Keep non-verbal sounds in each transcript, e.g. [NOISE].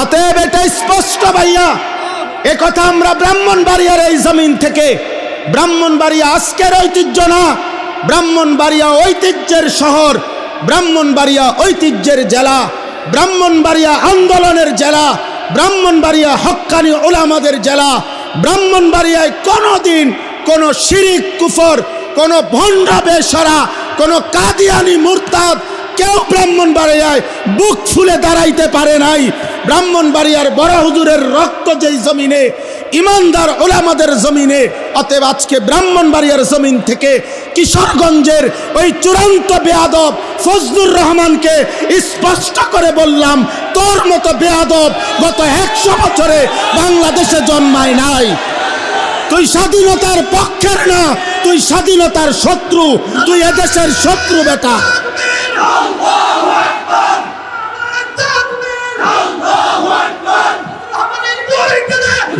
অতএব এটা স্পষ্ট ভাইয়া। কথা আমরা ব্রাহ্মণবাড়িয়ার এই জমিন থেকে, ব্রাহ্মণবাড়িয়া আজকের ঐতিহ্য না, ব্রাহ্মণবাড়িয়া ঐতিহ্যের শহর, ব্রাহ্মণবাড়িয়া ঐতিহ্যের জেলা, ব্রাহ্মণবাড়িয়া আন্দোলনের জেলা, ব্রাহ্মণবাড়িয়া হক্কানি ওলামাদের জেলা, ব্রাহ্মণবাড়িয়ায় কোনোদিন কোনো শিরিক কুফর, কোনো ভণ্ডা বেসরা কোনো কাদিয়ানি মুরতাদ কেউ ব্রাহ্মণ ব্রাহ্মণবাড়িয়ায় বুক ফুলে দাঁড়াইতে পারে নাই। ব্রাহ্মণ ব্রাহ্মণবাড়িয়ার বড় হুজুরের রক্ত যেই জমিনে, ইমানদার ওলামাদের জমিনে, অতএব আজকে ব্রাহ্মণবাড়িয়ার জমিন থেকে কিশোরগঞ্জের ওই চূড়ান্ত বেয়াদব ফজলুর রহমানকে স্পষ্ট করে বললাম, তোর মতো বেয়াদব গত একশো বছরে বাংলাদেশে জন্মায় নাই। তুই স্বাধীনতার পক্ষের না, তুই স্বাধীনতার শত্রু, তুই এদেশের শত্রু, বেটা।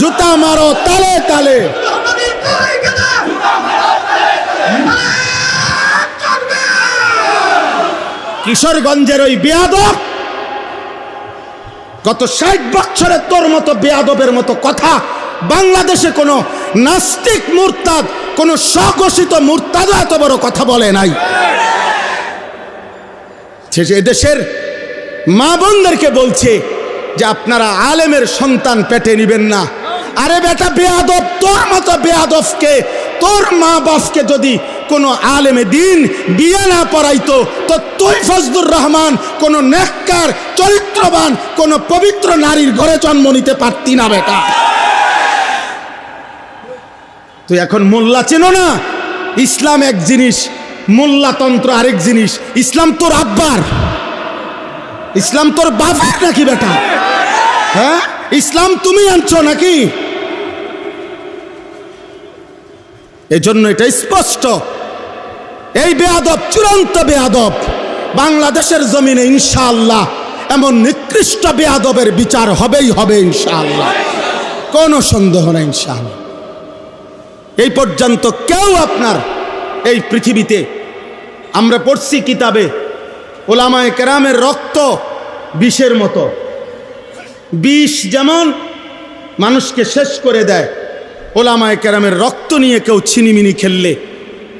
জুতা মারো, তালে তালে। কিশোরগঞ্জের ওই বেয়াদব, গত ষাট বছরে তোর মতো বেয়াদবের মতো কথা বাংলাদেশে কোনো নাস্তিক মুরতাদ, কোনো স্বঘোষিত মুরতাদও এত বড় কথা বলে নাই। শেষে এদেশের মা বোনদেরকে বলছে যে আপনারা আলেমের সন্তান পেটে নিবেন না। আরে বেটা বেয়াদব তোর মতো বেয়াদবকে তোর মা বাপকে যদি কোনো আলেমে দিন বিয়ে না পড়াইতো, তো তুই ফজলুর রহমান কোনো নেককার, চরিত্রবান, কোনো পবিত্র নারীর ঘরে জন্ম নিতে পারতি না বেটা। তুই এখন মোল্লা চেনো না? ইসলাম এক জিনিস মোল্লাতন্ত্র আরেক জিনিস। ইসলাম তোর আব্বার। ইসলাম তোর বাবার নাকি বেটা? হ্যাঁ? ইসলাম তুমি আনছো নাকি? এজন্য এটা স্পষ্ট। এই বেয়াদব, চূড়ান্ত বেয়াদব, বাংলাদেশের জমিনে ইনশাআল্লাহ এমন নিকৃষ্ট বেয়াদবের বিচার হবেই হবে ইনশাআল্লাহ। কোনো সন্দেহ নেই ইনশাআল্লাহ। এই পর্যন্ত কেউ আপনার এই পৃথিবীতে। আমরা পড়ছি কিতাবে ওলামায় কেরামের রক্ত বিষের মতো। বিষ যেমন মানুষকে শেষ করে দেয়, ওলামায় কেরামের রক্ত নিয়ে কেউ ছিনিমিনি খেললে,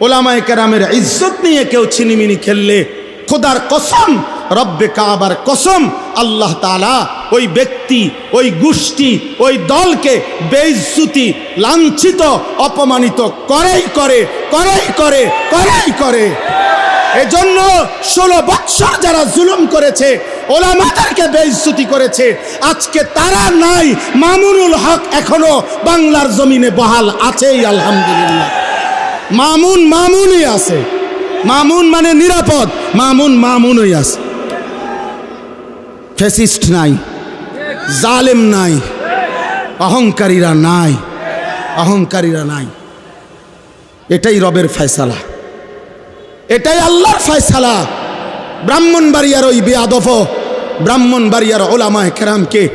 ওলামায় কেরামের ইজ্জত নিয়ে কেউ ছিনিমিনি খেললে, খোদার কসম রব্বে কাবার কসম আল্লাহ তালা ওই ব্যক্তি, ওই গোষ্ঠী, ওই দলকে বেইজ্জুতি, লাঞ্ছিত, অপমানিত করেই করে করেই করে করেই করে। এজন্য ষোলো বৎসর যারা জুলুম করেছে, ওলামাদেরকে বেইজ্জতি করেছে, আজকে তারা নাই, মামুনুল হক এখনও বাংলার জমিনে বহাল আছেই, আলহামদুলিল্লাহ। মামুন মামুনই আছে। মামুন মানে নিরাপদ, মামুন মামুনই আছে। ফেসিস্ট নাই, জালেম নাই, অহংকারীরা নাই অহংকারীরা নাই। এটাই রবের ফয়সালা। এটাই আল্লাহর ফয়সালা। ব্রাহ্মণবাড়িয়ার ওই বেয়াদফ ব্রাহ্মণবাড়িয়ার ওলামায় কেরামকে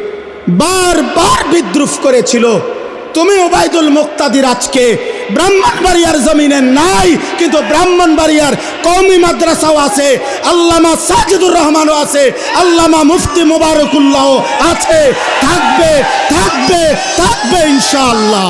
বারবার বিদ্রুপ করেছিল। তুমি ওবায়দুল মুক্তাদির আজকে ব্রাহ্মণবাড়িয়ার জমিনে নাই, কিন্তু ব্রাহ্মণবাড়িয়ার কৌমি মাদ্রাসাও আছে, আল্লামা সাজিদুর রহমানও আছে, আল্লামা মুফতি মুবারকুল্লাহ আছে। থাকবে থাকবে থাকবে ইনশাআল্লাহ।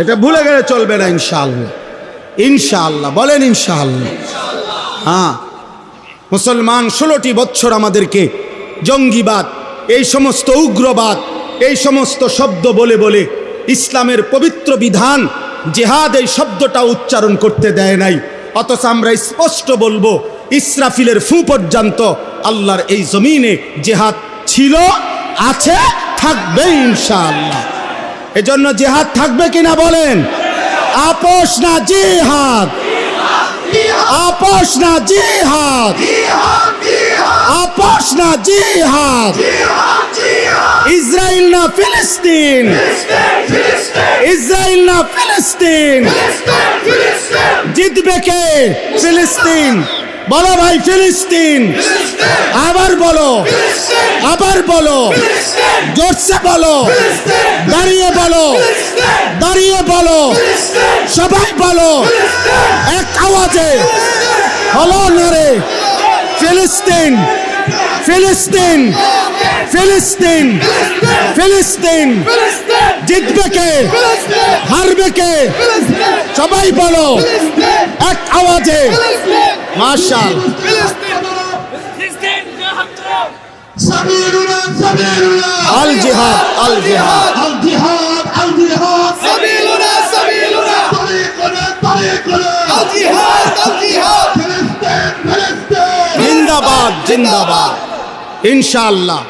এটা ভুলে গেলে চলবে না, ইনশাআল্লাহ। ইনশাআল্লাহ, বলেন ইনশাআল্লাহ। হ্যাঁ মুসলমান ষোলোটি বছর আমাদেরকে জঙ্গিবাদ, এই সমস্ত উগ্রবাদ, এই সমস্ত শব্দ বলে বলে ইসলামের পবিত্র বিধান, জেহাদ এই শব্দটা উচ্চারণ করতে দেয় নাই। অথচ আমরা স্পষ্ট বলব, ইসরাফিলের ফু পর্যন্ত আল্লাহর এই জমিনে জেহাদ ছিল, আছে, থাকবে ইনশাআল্লাহ। এজন্য জেহাদ থাকবে কিনা বলেন? আপোষ না জিহাদ? আপোষ না জিহাদ? আপোষ না জিহাদ? ইসরায়েল না ফিলিস্তিন? ইসরায়েল না ফিলিস্তিন? জিতবে কে? ফিলিস্তিন। বলো ভাই, ফিলিস্তিন। আবার বলো। আবার বলো। জোরসে বলো। বলো। সবাই বলো। এক আওয়াজে। হলো নারে ফিলিস্তিন। ফিলিস্তিন। ফিলিস্তিন। ফিলিস্তিন। জিতবে কে? হারবে কে? সবাই বলো। এক আওয়াজে। মার্শাল আল জিহাদ আল জিহাদ। আল জিহাদ আল জিহাদ জিন্দাবাদ জিন্দাবাদ। ইনশাল্লাহ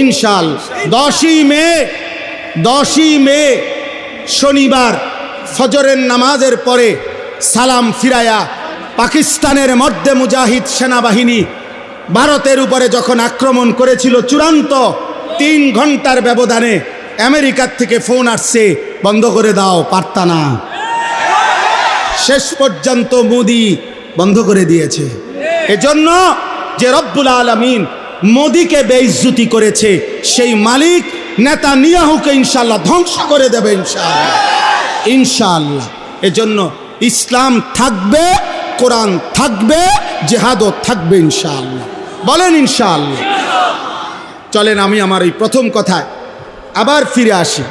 ইনশাল দশই মে দশই মে, শনিবার, ফজরের নামাজের পরে সালাম ফিরায়া পাকিস্তানের মধ্যে মুজাহিদ সেনাবাহিনী ভারতের উপরে যখন আক্রমণ করেছিল চূড়ান্ত তিন ঘণ্টার ব্যবধানে, আমেরিকার থেকে ফোন আসছে, বন্ধ করে দাও, পারতা না। শেষ পর্যন্ত মোদি বন্ধ করে দিয়েছে। এজন্য যে রব্বুল আলমিন মোদিকে বেইজ্জুতি করেছে, সেই মালিক নেতা নিয়াহুকে ইনশাল্লাহ ধ্বংস করে দেবে ইনশাআল্লাহ। ইনশাআল্লাহ। এজন্য ইসলাম থাকবে, কোরআন থাকবে, জেহাদও থাকবে ইনশাআল্লাহ। বলেন ইনশাআল্লাহ। চলেন আমি আমার এই প্রথম কথায় আবার ফিরে আসি।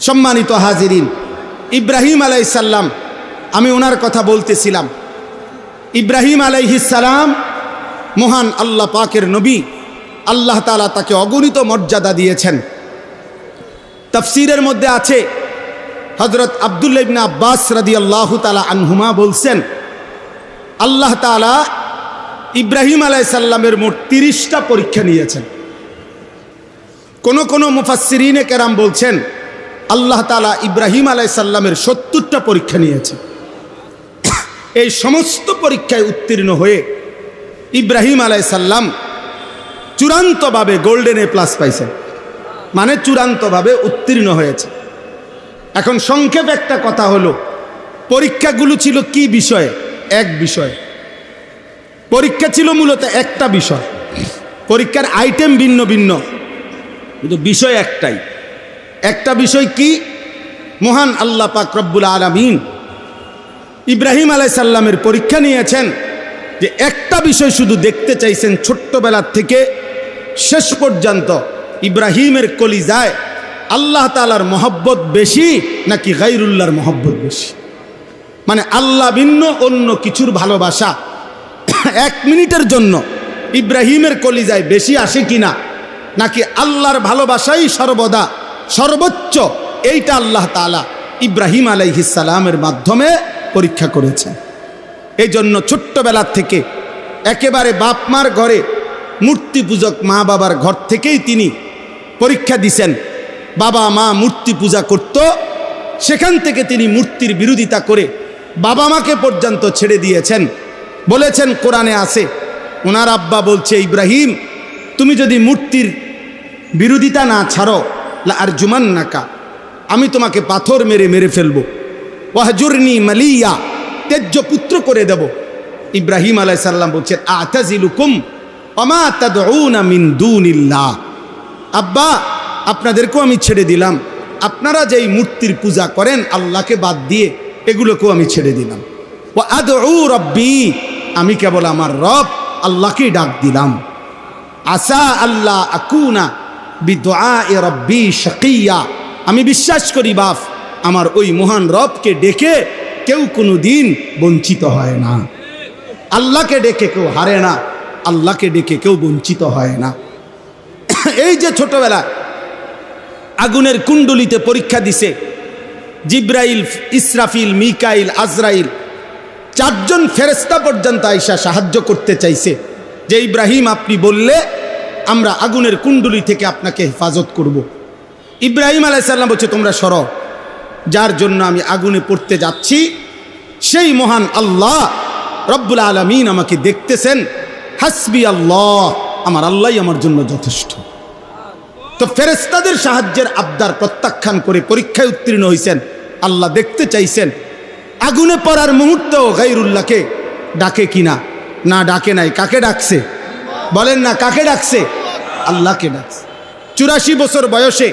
সম্মানিত হাজিরিন ইব্রাহিম আলাইসাল্লাম আমি ওনার কথা বলতেছিলাম। ইব্রাহিম আলাইহিসালাম মহান আল্লাহ পাকের নবী, আল্লাহ তালা তাকে অগণিত মর্যাদা দিয়েছেন। তফসিরের মধ্যে আছে হজরত আবদুল্লা ইবনা আব্বাস রাদি আল্লাহ তালা আনহুমা বলছেন, আল্লাহ তালা ইব্রাহিম আলাইসাল্লামের মোট তিরিশটা পরীক্ষা নিয়েছেন। কোন কোনো মুফাসসিরিনে কেরাম বলছেন আল্লাহ তালা ইব্রাহিম আলাইসাল্লামের সত্তরটা পরীক্ষা নিয়েছে। এই সমস্ত পরীক্ষায় উত্তীর্ণ হয়ে ইব্রাহিম আলাইসাল্লাম চূড়ান্তভাবে গোল্ডেন এ প্লাস পাইছেন মানে চূড়ান্তভাবে উত্তীর্ণ হয়েছে। এখন সংক্ষেপ একটা কথা হলো, পরীক্ষাগুলো ছিল কি বিষয়ে? এক বিষয়ে। পরীক্ষা ছিল মূলত একটা বিষয়। পরীক্ষার আইটেম ভিন্ন ভিন্ন, কিন্তু বিষয় একটাই। একটা বিষয় কি? মহান আল্লাহ পাক রব্বুল আলমিন ইব্রাহিম আলাইসাল্লামের পরীক্ষা নিয়েছেন যে একটা বিষয় শুধু দেখতে চাইছেন ছোট্টবেলার থেকে শেষ পর্যন্ত ইব্রাহিমের কলিজায় আল্লাহ তালার মহব্বত বেশি নাকি গাইরুল্লাহর মহব্বত বেশি? মানে আল্লাহ ভিন্ন, অন্য কিছুর ভালোবাসা। এক মিনিটের জন্য ইব্রাহিমের কলিজায় বেশি আসে কিনা? নাকি আল্লাহর ভালোবাসাই সর্বদা সর্বোচ্চ এইটা আল্লাহ তালা ইব্রাহিম আলাইহিসালামের মাধ্যমে পরীক্ষা করেছেন। এই জন্য ছোট্টবেলার থেকে একেবারে বাপ মার ঘরে মূর্তি পূজক মা বাবার ঘর থেকেই তিনি পরীক্ষা দিছেন, বাবা মা মূর্তি পূজা করত, সেখান থেকে তিনি মূর্তির বিরোধিতা করে বাবা মাকে পর্যন্ত ছেড়ে দিয়েছেন। বলেছেন, কোরআনে আছে, ওনার আব্বা বলছে, ইব্রাহিম, তুমি যদি মূর্তির বিরোধিতা না ছাড়ো আর জুমান নাকা আমি তোমাকে পাথর মেরে মেরে ফেলব। ওয়াহজুরনি মালিয়া তেজ্য পুত্র করে দেব। ইব্রাহিম আলাই সাল্লাম বলছেন আতাজিলুকুম অমা তাদউনা মিন আব্বা, আপনাদেরকেও আমি ছেড়ে দিলাম। আপনারা যেই মূর্তির পূজা করেন, আল্লাহকে বাদ দিয়ে এগুলোকেও আমি ছেড়ে দিলাম। ও আদউ রব্বি, আমি কেবল আমার রব, আল্লাহকেই ডাক দিলাম। আসা আল্লাহ আকুনা এ আমি বিশ্বাস করি বাপ, আমার ওই মহান রবকে ডেকে কেউ কোনো দিন বঞ্চিত হয় না। আল্লাহকে ডেকে কেউ হারে না, আল্লাহকে ডেকে কেউ বঞ্চিত হয় না। এই যে ছোটবেলা আগুনের কুণ্ডলিতে পরীক্ষা দিছে, জিব্রাইল, ইসরাফিল, মিকাইল, আজরাইল, চারজন ফেরেস্তা পর্যন্ত আইসা সাহায্য করতে চাইছে। যে ইব্রাহিম, আপনি বললে আমরা আগুনের কুণ্ডলি থেকে আপনাকে হেফাজত করব। ইব্রাহিম আলাইসাল্লাম বলছে, তোমরা সর। যার জন্য আমি আগুনে পড়তে যাচ্ছি, সেই মহান আল্লাহ রব্বুল আলমিন আমাকে দেখতেছেন। হাসবি আল্লাহ, আমার আল্লাহ আমার জন্য যথেষ্ট। তো ফেরেস্তাদের সাহায্যের আবদার প্রত্যাখ্যান করে পরীক্ষায় উত্তীর্ণ হয়েছেন আল্লাহ দেখতে চাইছেন, আগুনে পড়ার মুহূর্তেও গাইরুল্লাহকে ডাকে কিনা? না, ডাকে নাই। কাকে ডাকছে? বলেন না, কাকে ডাকছে? আল্লাহকে ডাকছে চুরাশি বছর বয়সে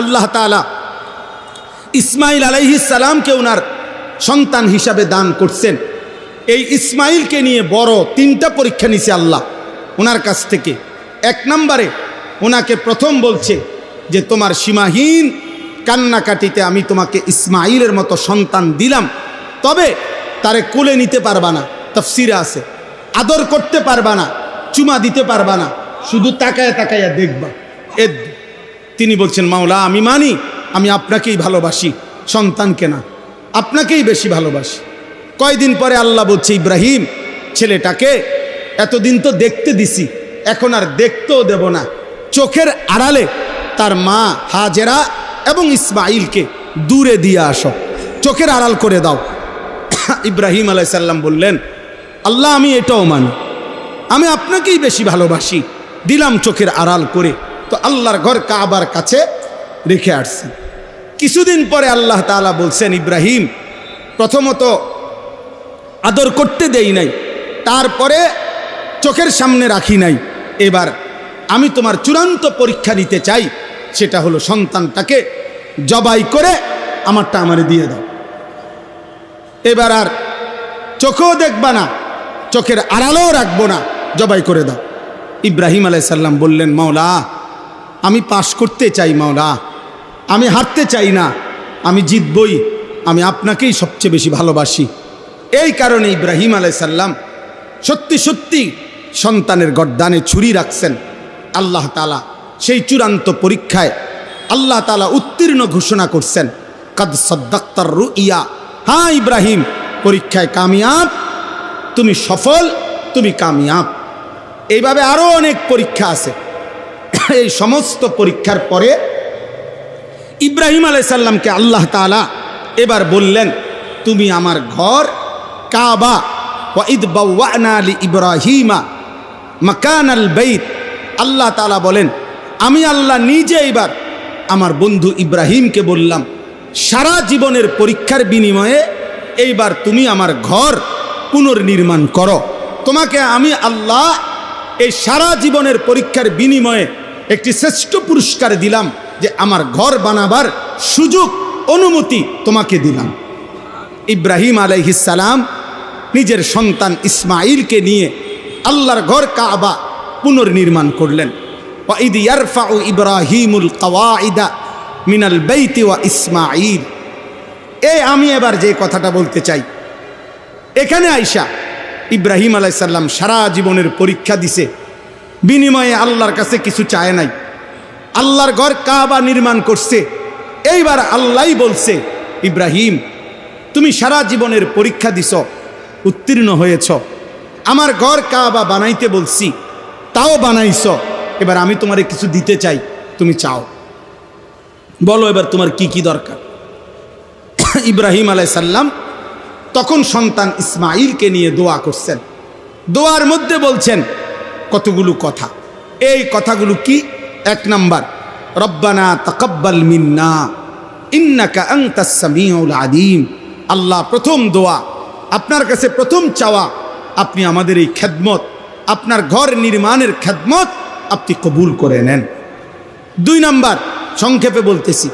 আল্লাহ তালা ইসমাইল আলাইহিস সালামকে ওনার সন্তান হিসাবে দান করছেন। এই ইসমাইলকে নিয়ে বড় তিনটা পরীক্ষা নিছে আল্লাহ ওনার কাছ থেকে। এক নম্বরে ওনাকে প্রথম বলছে যে, তোমার সীমাহীন কান্নাকাটিতে আমি তোমাকে ইসমাইলের মতো সন্তান দিলাম, তবে তারে কোলে নিতে পারবা না, তফসিরে আছে, আদর করতে পারবা না, চুমা দিতে পারবা না শুধু তাকায় তাকাইয়া দেখবা। এ, তিনি বলছেন, মাওলা, আমি মানি, আমি আপনাকেই ভালোবাসি, সন্তানকে না, আপনাকেই বেশি ভালোবাসি। কয়দিন পরে আল্লাহ বলছে, ইব্রাহিম, ছেলেটাকে এতদিন তো দেখতে দিছি, এখন আর দেখতেও দেব না। চোখের আড়ালে তার মা হাজেরা এবং ইসমাইলকে দূরে দিয়ে আসো, চোখের আড়াল করে দাও। [COUGHS] ইব্রাহিম আলাইসাল্লাম বললেন, আল্লাহ, আমি এটাও মানি, আমি আপনাকেই বেশি ভালোবাসি। দিলাম চোখের আড়াল করে, তো আল্লাহর ঘর কাবার কাছে রেখে আসছেন কিছুদিন পরে আল্লাহ তাআলা বলছেন, ইব্রাহিম, প্রথমত আদর করতে দেই নাই, তারপরে চোখের সামনে রাখি নাই। এবার আমি তোমার চূড়ান্ত পরীক্ষা নিতে চাই, সেটা হলো সন্তানটাকে জবাই করে আমারটা আমারে দিয়ে দাও। এবার আর চোখেও দেখবা না, চোখের আড়ালেও রাখব না, জবাই করে দাও। ইব্রাহিম আলাইসাল্লাম বললেন, মাওলা, আমি পাশ করতে চাই, মাওলা। আমি হারতে চাই না। আমি জিতবই। আমি আপনাকেই সবচেয়ে বেশি ভালোবাসি। এই কারণে ইব্রাহিম আলাইসাল্লাম সত্যি সত্যি সন্তানের গড্ডানে ছুরি রাখছেন আল্লাহ তালা সেই চূড়ান্ত পরীক্ষায় আল্লাহ তালা উত্তীর্ণ ঘোষণা করছেন, কাদ সদ্দাক্তার রু ইয়া হ্যাঁ ইব্রাহিম, পরীক্ষায় কামিয়াব। তুমি সফল, তুমি কামিয়াব। এইভাবে আরও অনেক পরীক্ষা আছে। এই সমস্ত পরীক্ষার পরে ইব্রাহিম আলাইসাল্লামকে আল্লাহ তালা এবার বললেন, তুমি আমার ঘর কাবা ওয়াইদ বাউওয়ানা আলী ইব্রাহিমা মাকান আল বেইত। আল্লাহ তালা বলেন, আমি আল্লাহ নিজে এবার আমার বন্ধু ইব্রাহিমকে বললাম, সারা জীবনের পরীক্ষার বিনিময়ে এইবার তুমি আমার ঘর পুনর্নির্মাণ করো। তোমাকে আমি আল্লাহ এই সারা জীবনের পরীক্ষার বিনিময়ে একটি শ্রেষ্ঠ পুরস্কার দিলাম যে আমার ঘর বানাবার সুযোগ, অনুমতি তোমাকে দিলাম। ইব্রাহিম আলাইহিসালাম নিজের সন্তান ইসমাইলকে নিয়ে আল্লাহর ঘর কাবা পুনর্নির্মাণ করলেন। ওয়াইদ ইয়ারফাউ ইব্রাহিমুল কাওয়াইদা মিনাল বেইতি ওয়া ইসমাইল এই আমি এবার যে কথাটা বলতে চাই। এখানে আইসা ইব্রাহিম আলাইসাল্লাম সারা জীবনের পরীক্ষা দিছে। বিনিময়ে আল্লাহর কাছে কিছু চায় নাই। আল্লাহর ঘর কাবা নির্মাণ করছে। এইবার আল্লাহই বলছে, ইব্রাহিম, তুমি সারা জীবনের পরীক্ষা দিছ, উত্তীর্ণ হয়েছ। আমার ঘর কাবা বানাইতে বলছি, তাও বানাইছ। এবার আমি তোমারে কিছু দিতে চাই, তুমি চাও। বলো এবার তোমার কি কি দরকার? [COUGHS] ইব্রাহিম আলাইসাল্লাম তখন সন্তান ইসমাইলকে নিয়ে দোয়া করছেন। দোয়ার মধ্যে বলছেন, কতগুলো কথা। এই কথাগুলো কি? এক নম্বর, রব্বানা তকব্বাল মিন্না, ইন্নাকা আংতাস সামিউল আদিম আল্লাহ, প্রথম দোয়া, আপনার কাছে প্রথম চাওয়া, আপনি আমাদের এই খেদমত, আপনার ঘর নির্মাণের খেদমত আপনি কবুল করে নেন। দুই নাম্বার, সংক্ষেপে বলতেছি,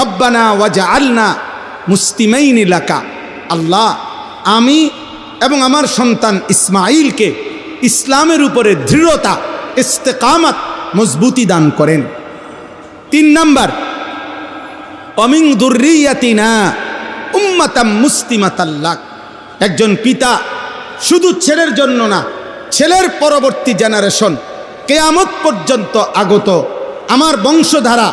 রব্বানা ওয়াজা আলনা মুস্তিমাইন এলাকা আল্লাহ, আমি এবং আমার সন্তান ইসমাইলকে ইসলামের উপরে দৃঢ়তা, ইস্তেকামাত, মজবুতি দান করেন। তিন নাম্বার, অমিং দুর্রিয়াতিনা উম্মাতাম মুস্তিমাতাল্লাক একজন পিতা শুধু ছেলের জন্য না, ছেলের পরবর্তী জেনারেশন, কেয়ামত পর্যন্ত আগত। আমার বংশধারা,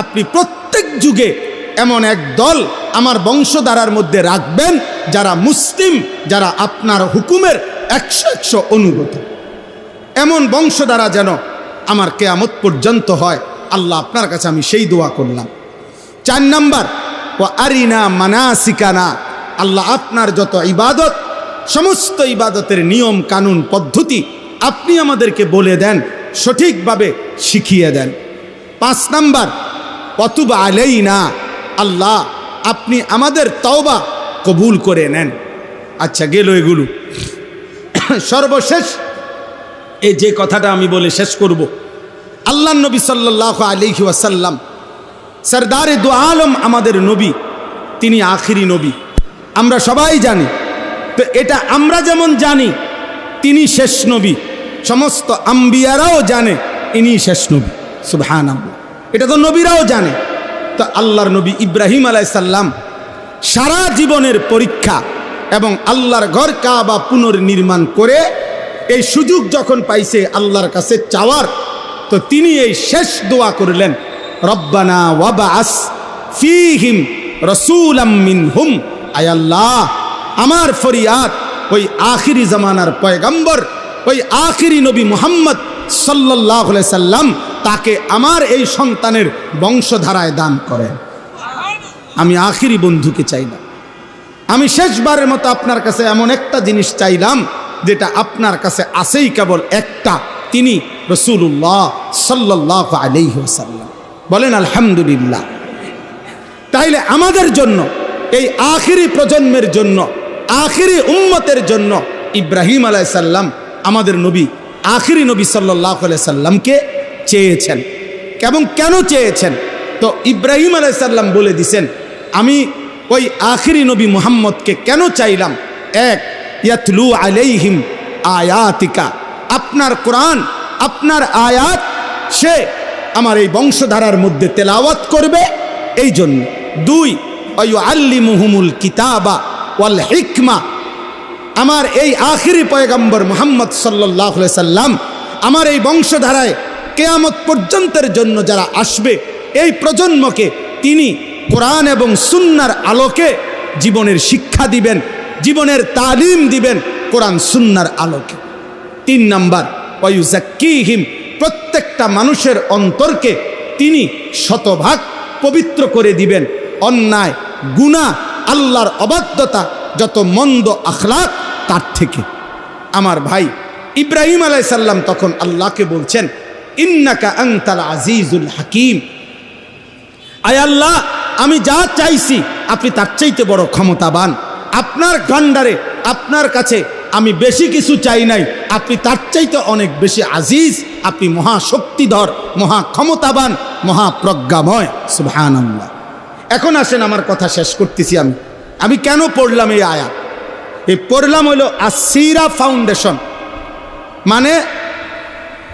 আপনি প্রত্যেক যুগে এমন এক দল আমার বংশধারার মধ্যে রাখবেন যারা মুসলিম, যারা আপনার হুকুমের একশো একশো অনুগত। এমন বংশধারা যেন আমার কেয়ামত পর্যন্ত হয়, আল্লাহ আপনার কাছে আমি সেই দোয়া করলাম। চার নাম্বার ও আরিনা মানাসিকানা, আল্লাহ আপনার যত ইবাদত, সমস্ত ইবাদতের নিয়ম, কানুন, পদ্ধতি আপনি আমাদেরকে বলে দেন, সঠিকভাবে শিখিয়ে দেন। পাঁচ নাম্বার কতুব আলেই না আল্লাহ, আপনি আমাদের তওবা কবুল করে নেন। আচ্ছা গেল এগুলো। সর্বশেষ এই যে কথাটা আমি বলে শেষ করব। আল্লাহ নবী সাল্লাহ আলিহি ওয়াসাল্লাম, সরদারে দু আলম আমাদের নবী, তিনি আখিরি নবী। আমরা সবাই জানি, তো এটা আমরা যেমন জানি, তিনি শেষ নবী। সমস্ত আম্বিয়ারাও জানে, ইনি শেষ নবী। সুবহান এটা তো নবীরাও জানে। তো আল্লাহর নবী ইব্রাহিম আলাইসাল্লাম সারা জীবনের পরীক্ষা এবং আল্লাহর ঘর কাবা পুনর্নির্মাণ করে এই সুযোগ যখন পাইছে আল্লাহর কাছে চাওয়ার, তো তিনি এই শেষ দোয়া করলেন, রব্বানা ওয়াবাস ফিহিম রসুলাম মিনহুম। আয়াল্লাহ আমার ফরিয়াদ, ওই আখিরি জামানার পয়গম্বর, ওই আখিরি নবী মুহাম্মদ সাল্লাহ সাল্লাম তাকে আমার এই সন্তানের বংশধারায় দান করেন। আমি আখিরি বন্ধুকে চাইলাম। আমি শেষবারের মতো আপনার কাছে এমন একটা জিনিস চাইলাম, যেটা আপনার কাছে আসেই কেবল একটা, তিনি রসুল্লাহ সাল্লাহ আলাইসাল্লাম বলেন, আলহামদুলিল্লাহ। তাইলে আমাদের জন্য, এই আখিরি প্রজন্মের জন্য, আখিরি উম্মতের জন্য ইব্রাহিম আলাইসাল্লাম আমাদের নবী, আখিরি নবী সাল্লাহ সাল্লামকে চেয়েছেন। এবং কেন চেয়েছেন? তো ইব্রাহিম আলাইসাল্লাম বলে দিছেন, আমি ওই আখিরি নবী মুহাম্মদকে কেন চাইলাম? এক, ইয়াতলু আলাইহিম আয়াতিকা। আপনার কোরআন, আপনার আয়াত, সে আমার এই বংশধারার মধ্যে তেলাওয়াত করবে এই জন্য দুই অয়ু আল্লি মুহুমুল কিতাবা ওয়াল হিকমা। আমার এই আখিরি পয়গম্বর মোহাম্মদ সাল্লাহ সাল্লাম আমার এই বংশধারায় কেয়ামত পর্যন্তের জন্য যারা আসবে, এই প্রজন্মকে তিনি কোরআন এবং সুন্নার আলোকে জীবনের শিক্ষা দিবেন, জীবনের তালিম দিবেন কোরআন সুন্নার আলোকে। তিন নাম্বার ওয়ুজাক্কিহিম প্রত্যেকটা মানুষের অন্তরকে তিনি শতভাগ পবিত্র করে দিবেন। অন্যায় গুণা আল্লাহর অবাধ্যতা, যত মন্দ আখলাক, তার থেকে। আমার ভাই ইব্রাহিম আলাইসাল্লাম তখন আল্লাহকে বলছেন ইন্নাকা আংতাল আজিজুল হাকিম। আয় আল্লাহ, আমি যা চাইছি, আপনি তার চাইতে বড় ক্ষমতাবান। আপনার গন্ডারে, আপনার কাছে আমি বেশি কিছু চাই নাই। আপনি তার চাইতে অনেক বেশি আজিজ। আপনি মহাশক্তিধর মহা ক্ষমতাবান মহাপ্রজ্ঞাময়। সুবহান আল্লাহ এখন আসেন, আমার কথা শেষ করতেছি আমি। আমি কেন পড়লাম এই আয়া এই পড়লাম হইল আসিরা ফাউন্ডেশন। মানে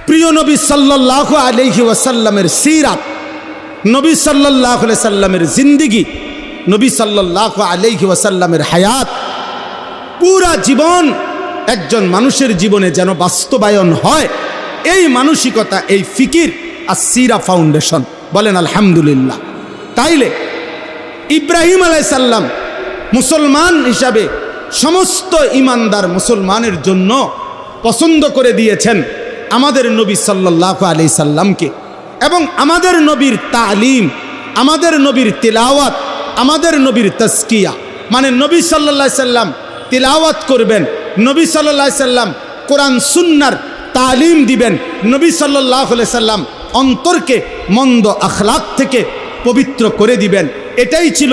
প্রিয় নবী সাল্লাহ আলহি ওয়াসাল্লামের সিরাত, নবী সাল্লাহ সাল্লামের জিন্দিগি, নবী সাল্লাহ আলহি ওয়াসাল্লামের হায়াত, পুরা জীবন একজন মানুষের জীবনে যেন বাস্তবায়ন হয়, এই মানসিকতা, এই ফিকির আর সিরা ফাউন্ডেশন। বলেন, আলহামদুলিল্লাহ। তাইলে ইব্রাহিম আলাইসাল্লাম মুসলমান হিসাবে সমস্ত ইমানদার মুসলমানের জন্য পছন্দ করে দিয়েছেন আমাদের নবী সাল্লাহ আলি সাল্লামকে এবং আমাদের নবীর তালিম, আমাদের নবীর তিলাওয়াত, আমাদের নবীর তস্কিয়া মানে নবী সাল্লা সাল্লাম তিলাওয়াত করবেন, নবী সাল্লা সাল্লাম কোরআন, সুন্নার তালিম দিবেন, নবী সাল্লাহ সাল্লাম অন্তরকে মন্দ আখলাক থেকে পবিত্র করে দিবেন। এটাই ছিল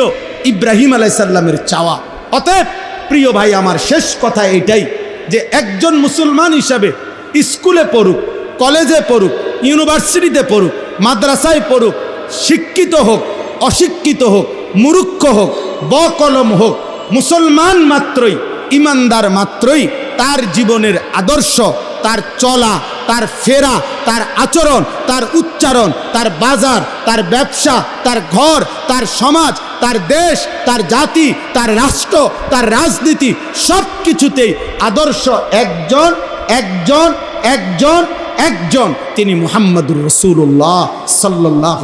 ইব্রাহিম আলাইসাল্লামের চাওয়া। অতএব, প্রিয় ভাই, আমার শেষ কথা এটাই যে একজন মুসলমান হিসাবে স্কুলে পড়ুক, কলেজে পড়ুক, ইউনিভার্সিটিতে পড়ুক, মাদ্রাসায় পড়ুক, শিক্ষিত হোক, অশিক্ষিত হোক মুরুক্ষ হোক, বকলম হোক, মুসলমান মাত্রই, ইমানদার মাত্রই তার জীবনের আদর্শ, তার চলা, তার ফেরা, তার আচরণ, তার উচ্চারণ, তার বাজার, তার ব্যবসা, তার ঘর, তার সমাজ, তার দেশ, তার জাতি, তার রাষ্ট্র, তার রাজনীতি সব কিছুতেই আদর্শ একজন একজন একজন একজন। তিনি মুহাম্মদুর রসুল্লাহ সাল্লাহ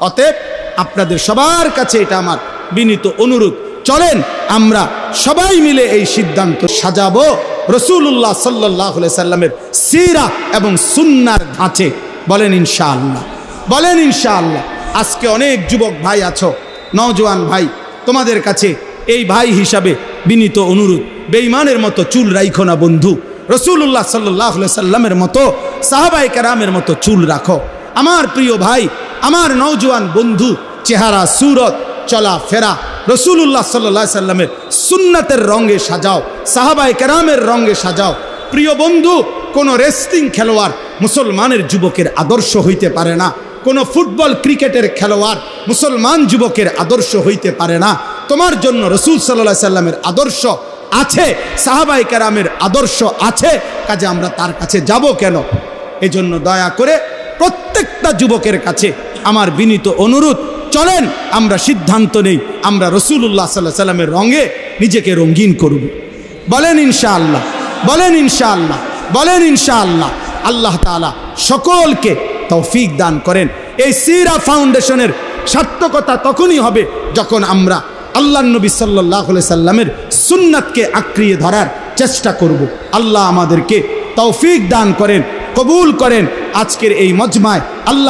অতএব আপনাদের সবার কাছে এটা আমার বিনীত অনুরোধ। চলেন, আমরা সবাই মিলে এই সিদ্ধান্ত সাজাবো। রসুল্লাহ সাল্লাহ সাল্লামের সিরা এবং সুন্নার ধাঁচে। বলেন ইনশাআল্লাহ বলেন ইনশাআল্লাহ, আজকে অনেক যুবক ভাই আছো, নওজোয়ান ভাই, তোমাদের কাছে এই ভাই হিসাবে বিনীত অনুরোধ। বেইমানের মতো চুল রাইখো না বন্ধু। রসুল্লাহ সাল্লাহ সাল্লামের মতো, সাহাবাই কারামের মতো চুল রাখো। আমার প্রিয় ভাই, আমার নওজোয়ান বন্ধু, চেহারা, সুরত, চলা, ফেরা, রসুল্লাহ সাল্লা সাল্লামের সুন্নাতের রঙে সাজাও, সাহাবাই কেরামের রঙে সাজাও। প্রিয় বন্ধু, কোনো রেসলিং খেলোয়াড় মুসলমানের যুবকের আদর্শ হইতে পারে না। কোনো ফুটবল ক্রিকেটের খেলোয়াড় মুসলমান যুবকের আদর্শ হইতে পারে না। তোমার জন্য রসুল সাল্লাহ সাল্লামের আদর্শ আছে, সাহাবাই কেরামের আদর্শ আছে, কাজে আমরা তার কাছে যাব কেন? এজন্য দয়া করে প্রত্যেকটা যুবকের কাছে আমার বিনীত অনুরোধ, চলেন আমরা সিদ্ধান্ত নেই, আমরা রসুল্লাহ সাল্লাহ সাল্লামের রঙে নিজেকে রঙিন করব। বলেন ইনশাআল্লাহ বলেন ইনশাআল্লাহ বলেন ইনশাআল্লাহ, আল্লাহ তাআলা সকলকে তৌফিক দান করেন। এই সিরা ফাউন্ডেশনের সার্থকতা তখনই হবে যখন আমরা আল্লাহ নবী সাল্লাহ সাল্লামের সুন্নাতকে আঁকড়িয়ে ধরার চেষ্টা করব। আল্লাহ আমাদেরকে তৌফিক দান করেন, কবুল করেন। আজকের এই মজমায় আল্লাহ